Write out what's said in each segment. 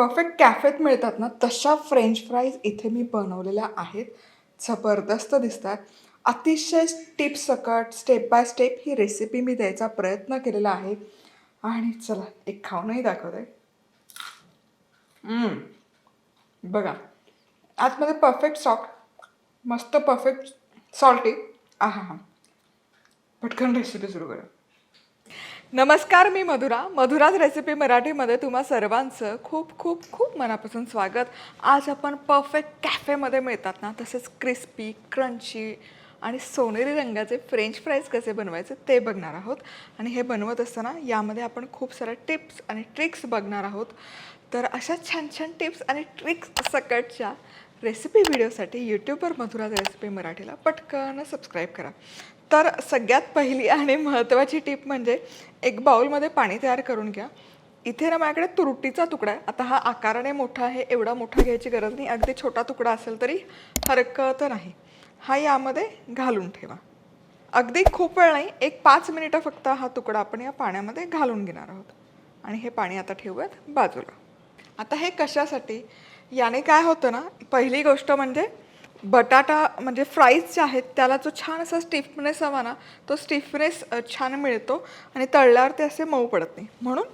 Perfect कॅफेत मिळतात ना तशा फ्रेंच फ्राईज इथे मी बनवलेल्या आहेत. जबरदस्त दिसतात. अतिशय टिप सकट स्टेप बाय स्टेप ही रेसिपी मी द्यायचा प्रयत्न केलेला आहे. आणि चला एक खाऊनही दाखवते. बघा आतमध्ये परफेक्ट सॉफ्ट मस्त परफेक्ट सॉल्टी आहा हा. पटकन रेसिपी सुरू करा. नमस्कार मी मधुरा. मधुराज रेसिपी मराठीमध्ये तुम्हा सर्वांचं खूप खूप खूप मनापासून स्वागत. आज आपण परफेक्ट कॅफेमध्ये मिळतात ना तसेच क्रिस्पी क्रंची आणि सोनेरी रंगाचे फ्रेंच फ्राईज कसे बनवायचे ते बघणार आहोत. आणि हे बनवत असताना यामध्ये आपण खूप साऱ्या टिप्स आणि ट्रिक्स बघणार आहोत. तर अशा छान छान टिप्स आणि ट्रिक्स सकटच्या रेसिपी व्हिडिओसाठी यूट्यूबवर मधुराज रेसिपी मराठीला पटकन सबस्क्राईब करा. तर सगळ्यात पहिली आणि महत्त्वाची टिप म्हणजे एक बाऊलमध्ये पाणी तयार करून घ्या. इथे ना माझ्याकडे तुरटीचा तुकडा आहे. आता हा आकाराने मोठा आहे एवढा मोठा घ्यायची गरज नाही. अगदी छोटा तुकडा असेल तरी हरकत नाही. हा यामध्ये घालून ठेवा. अगदी खूप वेळ नाही एक पाच मिनिटं फक्त हा तुकडा आपण या पाण्यामध्ये घालून घेणार आहोत. आणि हे पाणी आता ठेवूयात बाजूला. आता हे कशासाठी? याने काय होतं ना पहिली गोष्ट म्हणजे बटाटा म्हणजे फ्राईज जे आहेत त्याला जो छान असा स्टिफनेस हवा ना तो स्टिफनेस छान मिळतो आणि तळल्यावर ते असे मऊ पडत नाही. म्हणून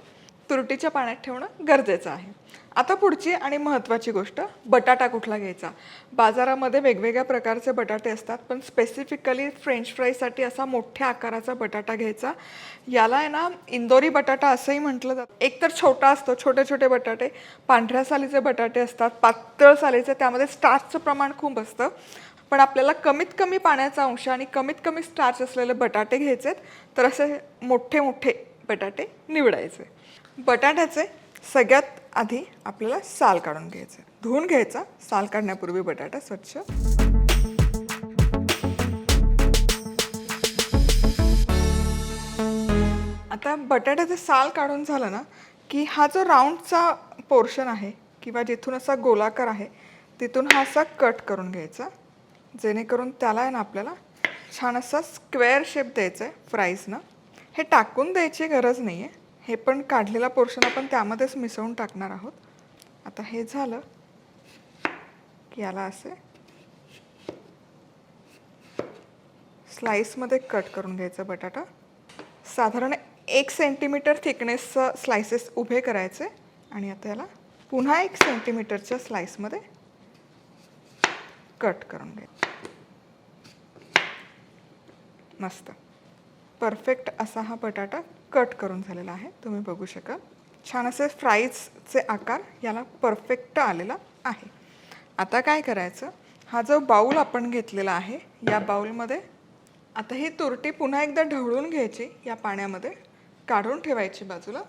तुरटीच्या पाण्यात ठेवणं गरजेचं आहे. आता पुढची आणि महत्त्वाची गोष्ट बटाटा कुठला घ्यायचा? बाजारामध्ये वेगवेगळ्या प्रकारचे बटाटे असतात पण स्पेसिफिकली फ्रेंच फ्राईसाठी असा मोठ्या आकाराचा बटाटा घ्यायचा. याला आहे ना इंदोरी बटाटा असंही म्हटलं जातं. एक तर छोटा असतो छोटे छोटे बटाटे. पांढऱ्या सालीचे बटाटे असतात पातळ सालीचे त्यामध्ये स्टार्चचं प्रमाण खूप असतं. पण आपल्याला कमीत कमी पाण्याचा अंश आणि कमीत कमी स्टार्च असलेले बटाटे घ्यायचेत तर असे मोठे मोठे बटाटे निवडायचे. बटाट्याचे सगळ्यात आधी आपल्याला साल काढून घ्यायचे. धुवून घ्यायचा साल काढण्यापूर्वी बटाटा स्वच्छ. आता बटाट्याचं साल काढून झालं ना की हा जो राऊंडचा पोर्शन आहे किंवा जिथून असा गोलाकार आहे तिथून हा असा कट करून घ्यायचा. जेणेकरून त्याला आहे ना आपल्याला छान असा स्क्वेअर शेप द्यायचा आहे फ्राईजनं. हे टाकून द्यायची गरज नाही आहे हे पण काढलेला पोर्शन आपण त्यामध्येच मिसळून टाकणार आहोत. आता हे झालं की याला असे स्लाईसमध्ये कट करून घ्यायचं बटाटा. साधारण एक सेंटीमीटर थिकनेसचं स्लायसेस उभे करायचे आणि आता याला पुन्हा एक सेंटीमीटरच्या स्लाईसमध्ये कट करून घ्यायचं. मस्त. परफेक्ट असा हा बटाटा कट करून झालेला आहे तुम्ही बघू शकाल छान असे फ्राईजचे आकार याला परफेक्ट आलेला आहे. आता काय करायचं? हा जो बाऊल आपण घेतलेला आहे या बाऊलमध्ये आता ही तुरटी पुन्हा एकदा ढवळून घ्यायची या पाण्यामध्ये काढून ठेवायची बाजूला.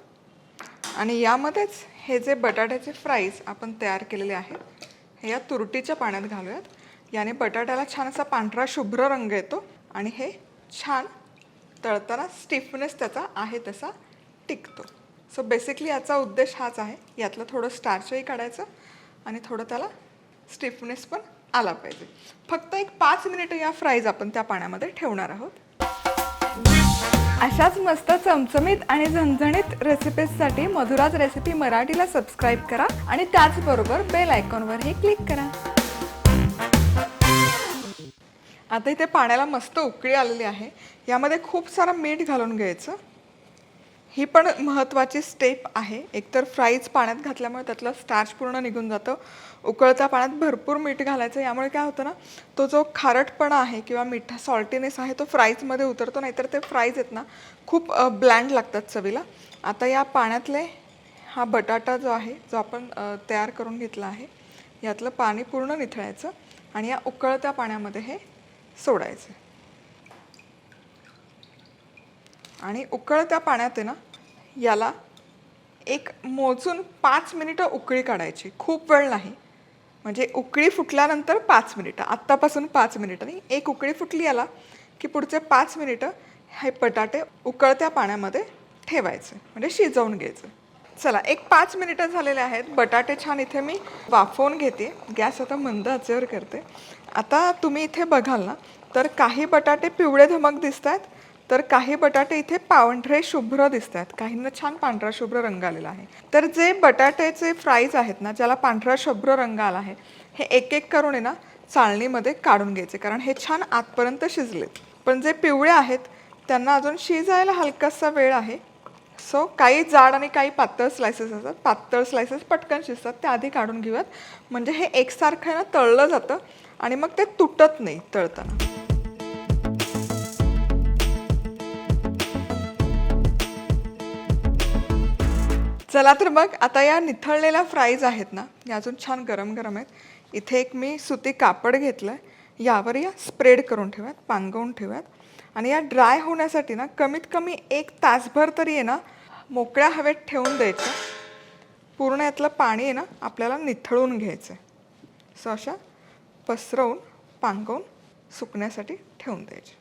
आणि यामध्येच हे जे बटाट्याचे फ्राईज आपण तयार केलेले आहेत हे या तुरटीच्या पाण्यात घालूयात. याने बटाट्याला छान असा पांढरा शुभ्र रंग येतो आणि हे छान तळताना स्टिफनेस त्याचा आहे तसा टिकतो. सो बेसिकली याचा उद्देश हाच आहे. यातलं थोडं स्टार्चही काढायचं आणि थोडं त्याला स्टिफनेस पण आला पाहिजे. फक्त एक पाच मिनिटं या फ्राईज आपण त्या पाण्यामध्ये ठेवणार आहोत. अशाच मस्त चमचमीत आणि झणझणीत रेसिपीजसाठी मधुराज रेसिपी मराठीला सबस्क्राईब करा आणि त्याचबरोबर बेल आयकॉनवरही क्लिक करा. आता इथे पाण्याला मस्त उकळी आलेली आहे. यामध्ये खूप सारं मीठ घालून घ्यायचं. ही पण महत्त्वाची स्टेप आहे. एकतर फ्राईज पाण्यात घातल्यामुळे त्यातलं स्टार्च पूर्ण निघून जातं. उकळत्या पाण्यात भरपूर मीठ घालायचं. यामुळे काय होतं ना तो जो खारटपणा आहे किंवा मिठा सॉल्टीनेस आहे तो फ्राईजमध्ये उतरतो. नाहीतर ते फ्राईज आहेत ना खूप ब्लँड लागतात चवीला. आता या पाण्यातले हा बटाटा जो आहे जो आपण तयार करून घेतला आहे यातलं पाणी पूर्ण निथळायचं. आणि या उकळत्या पाण्यामध्ये हे सोडायचे. आणि उकळत्या पाण्यात आहे ना याला एक मोजून पाच मिनिटं उकळी काढायची. खूप वेळ नाही. म्हणजे उकळी फुटल्यानंतर पाच मिनिटं. आत्तापासून पाच मिनिटं. एक उकळी फुटली याला की पुढचे पाच मिनिटं हे बटाटे उकळत्या पाण्यामध्ये ठेवायचे. म्हणजे शिजवून घ्यायचं. चला एक पाच मिनिटं झालेले आहेत. बटाटे छान इथे मी वाफवून घेते. गॅस आता मंद आचेवर करते. आता तुम्ही इथे बघाल ना तर काही बटाटे पिवळे धमक दिसत आहेत तर काही बटाटे इथे पांढरे शुभ्र दिसत आहेत काहींना छान पांढरा शुभ्र रंग आलेला आहे. तर जे बटाट्याचे फ्राईज आहेत ना ज्याला पांढरा शुभ्र रंग आला आहे हे एक एक करून आहे ना चाळणीमध्ये काढून घ्यायचे कारण हे छान आतपर्यंत शिजलेत. पण जे पिवळे आहेत त्यांना अजून शिजायला हलकासा वेळ आहे. सो काही जाड आणि काही पातळ स्लायसेस असतात. पातळ स्लायसेस पटकन शिजतात. ते आधी काढून घेऊयात. म्हणजे हे एकसारखं ना तळलं जातं आणि मग ते तुटत नाही तळताना. चला तर मग आता या निथळलेल्या फ्राईज आहेत ना या अजून छान गरम गरम आहेत. इथे एक मी सुती कापड घेतलं आहे यावर या स्प्रेड करून ठेवूयात पांगवून ठेवूयात. आणि या ड्राय होण्यासाठी ना कमीत कमी एक तासभर तरी आहे ना मोकळ्या हवेत ठेवून द्यायचं. पूर्ण यातलं पाणी आहे ना आपल्याला निथळून घ्यायचं आहे सो अशा पसरवून पांगवून सुकण्यासाठी ठेवून द्यायचे.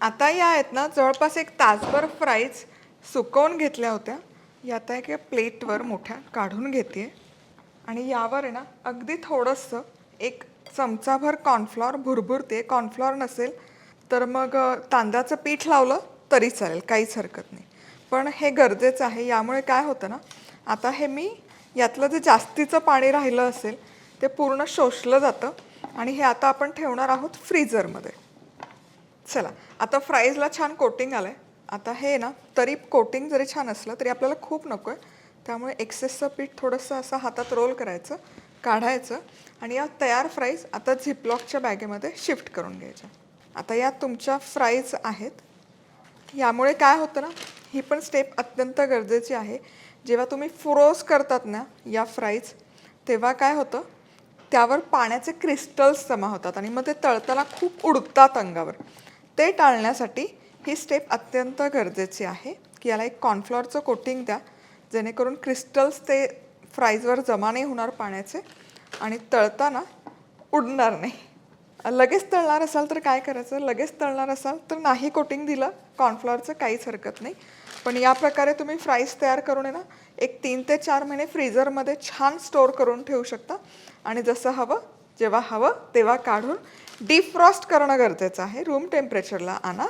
आता या आहेत ना जवळपास एक तासभर फ्राईज सुकवून घेतल्या होत्या. या आता एका प्लेटवर मोठ्या काढून घेते आणि यावर आहे ना अगदी थोडंसं एक चमचाभर कॉर्नफ्लॉर भुरभुरते कॉर्नफ्लॉर नसेल तर मग तांदळाचं पीठ लावलं तरी चालेल काहीच हरकत नाही. पण हे गरजेचं आहे. यामुळे काय होतं ना आता हे मी यातलं जे जास्तीचं पाणी राहिलं असेल ते पूर्ण शोषलं जातं आणि हे आता आपण ठेवणार आहोत फ्रीजरमध्ये चला आता फ्राईजला छान कोटिंग आलं आहे आता हे ना तरी कोटिंग जरी छान असलं तरी आपल्याला खूप नको आहे त्यामुळे एक्सेसचं पीठ थोडंसं असं हातात रोल करायचं काढायचं आणि या तयार फ्राईज आता झिपलॉकच्या बॅगेमध्ये शिफ्ट करून घ्यायच्या. आता या तुमच्या फ्राईज आहेत. यामुळे काय होतं ना ही पण स्टेप अत्यंत गरजेची आहे. जेव्हा तुम्ही फ्रोज करतात ना या फ्राईज तेव्हा काय होतं त्यावर पाण्याचे क्रिस्टल्स जमा होतात आणि मग ते तळताना खूप उडतात अंगावर. ते टाळण्यासाठी ही स्टेप अत्यंत गरजेची आहे. की याला एक कॉर्नफ्लॉरचं कोटिंग द्या जेणेकरून क्रिस्टल्स ते फ्राईजवर जमा नाही होणार पाण्याचे आणि तळताना उडणार नाही. लगेच तळणार असाल तर काय करायचं? लगेच तळणार असाल तर नाही कोटिंग दिलं कॉर्नफ्लॉरचं काहीच हरकत नाही. पण या प्रकारे तुम्ही फ्राईज तयार करून आहे ना एक तीन ते चार महिने फ्रीजरमध्ये छान स्टोअर करून ठेवू शकता. आणि जसं हवं जेव्हा हवं तेव्हा काढून डिफ्रॉस्ट करणं गरजेचं आहे. रूम टेम्परेचरला आणा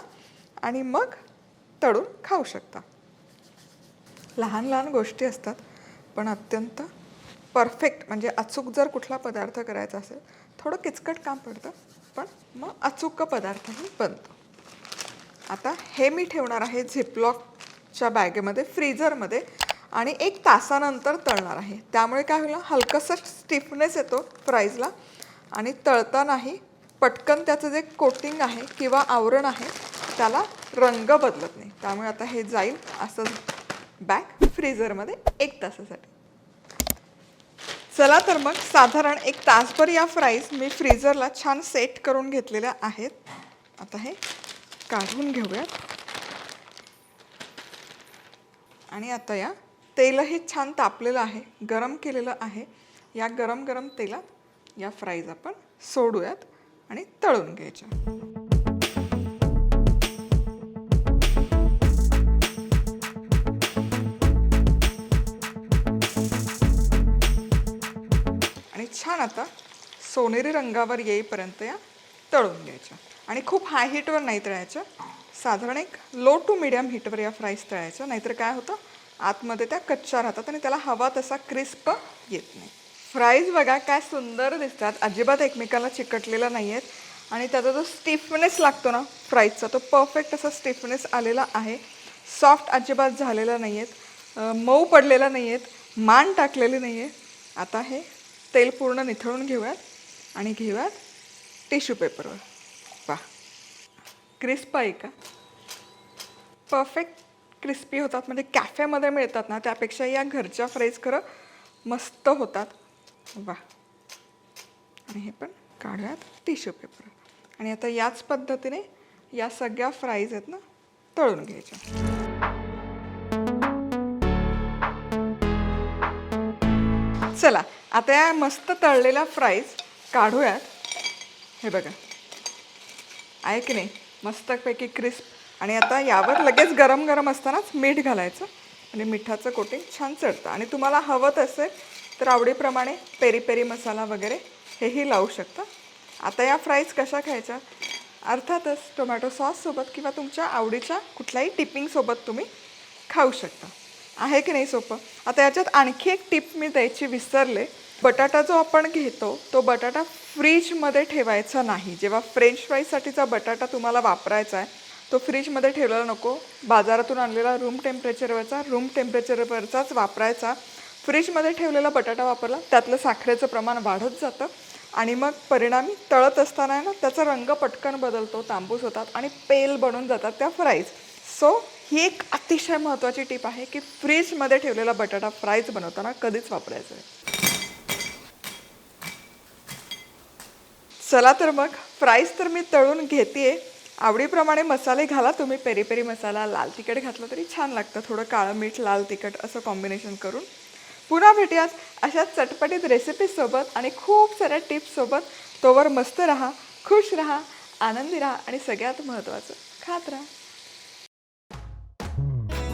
आणि मग तळून खाऊ शकता. लहान लहान गोष्टी असतात पण अत्यंत परफेक्ट म्हणजे अचूक जर कुठला पदार्थ करायचा असेल थोडं किचकट काम पडतं पण मग अचूक पदार्थही बनतो. आता हे मी ठेवणार आहे झिपलॉकच्या बॅगेमध्ये फ्रीझरमध्ये आणि एक तासानंतर तळणार आहे. त्यामुळे काय होईल हलकंसं स्टिफनेस येतो फ्राईजला आणि तळतानाही पटकन त्याचं जे कोटिंग आहे किंवा आवरण आहे त्याला रंग बदलत नाही. त्यामुळे आता हे जाईल असं बॅग फ्रीझरमध्ये एक तासासाठी. चला तर मग साधारण एक तासभर या फ्राईज मी फ्रीजरला छान सेट करून घेतलेल्या आहेत. आता हे काढून घेऊयात. आणि आता या तेलही छान तापलेलं आहे गरम केलेलं आहे. या गरम गरम तेलात या फ्राईज आपण सोडूयात आणि तळून घ्यायच्या. छान आता सोनेरी रंगावर येईपर्यंत या तळून घ्यायच्या. आणि खूप हाय हीटवर नाही तळायच्या. साधारण एक लो टू मिडियम हीटवर या फ्राईज तळायच्या. नाहीतर काय होतं? आतमध्ये त्या कच्च्या राहतात आणि त्याला हवा तसा क्रिस्प येत नाही. फ्राईज बघा काय सुंदर दिसतात. अजिबात एकमेकाला चिकटलेला नाही आहेत आणि त्याचा जो स्टिफनेस लागतो ना फ्राईजचा तो परफेक्ट असा स्टिफनेस आलेला आहे. सॉफ्ट अजिबात झालेला नाही आहेत मऊ पडलेला नाही आहेत मान टाकलेली नाही आहे आता हे तेल पूर्ण निथळून घेऊयात आणि घेऊयात टिश्यू पेपरवर. वा क्रिस्प आहे का? परफेक्ट क्रिस्पी होतात. म्हणजे कॅफेमध्ये मिळतात ना त्यापेक्षा या घरच्या फ्राईज खरं मस्त होतात. वा. आणि हे पण काढूयात टिश्यू पेपर. आणि आता याच पद्धतीने या सगळ्या फ्राईज आहेत ना तळून घ्यायच्या. चला आता या मस्त तळलेला फ्राईज काढूयात. हे बघा. आहे की नाही? मस्तपैकी क्रिस्प आणि आता यावर लगेच गरम गरम असतानाच मीठ घालायचं. आणि मिठाचं कोटिंग छान चढतं. आणि तुम्हाला हवं असेल तर आवडीप्रमाणे पेरी पेरी मसाला वगैरे हेही लावू शकता. आता या फ्राईज कशा खायच्या? अर्थातच टोमॅटो सॉससोबत किंवा तुमच्या आवडीच्या कुठल्याही टिपिंगसोबत तुम्ही खाऊ शकता. आहे की नाही सोपं? आता याच्यात आणखी एक टिप मी द्यायची विसरले. बटाटा जो आपण घेतो तो बटाटा फ्रीजमध्ये ठेवायचा नाही. जेव्हा फ्रेंच फ्राईजसाठीचा बटाटा तुम्हाला वापरायचा आहे तो फ्रीजमध्ये ठेवलेला नको. बाजारातून आणलेला रूम टेम्परेचरवरचा रूम टेम्परेचरवरचाच वापरायचा. फ्रीजमध्ये ठेवलेला बटाटा वापरला त्यातलं साखरेचं प्रमाण वाढत जातं आणि मग परिणामी तळत असताना आहे ना त्याचा रंग पटकन बदलतो तांबूस होतात आणि पेल बनून जातात त्या फ्राईज सो ही एक अतिशय महत्त्वाची टीप आहे की फ्रीजमध्ये ठेवलेला बटाटा फ्राईज बनवताना कधीच वापरायचं आहे चला तर मग फ्राईज तर मी तळून घेते आवडीप्रमाणे मसाले घाला तुम्ही पेरी पेरी मसाला लाल तिखट घातलं तरी छान लागतं. थोडं काळं मीठ लाल तिखट असं कॉम्बिनेशन करून. पुन्हा भेटूयात अशा चटपटीत रेसिपीजसोबत आणि खूप साऱ्या टिप्ससोबत तोवर मस्त राहा खुश राहा आनंदी राहा आणि सगळ्यात महत्त्वाचं खात राहा.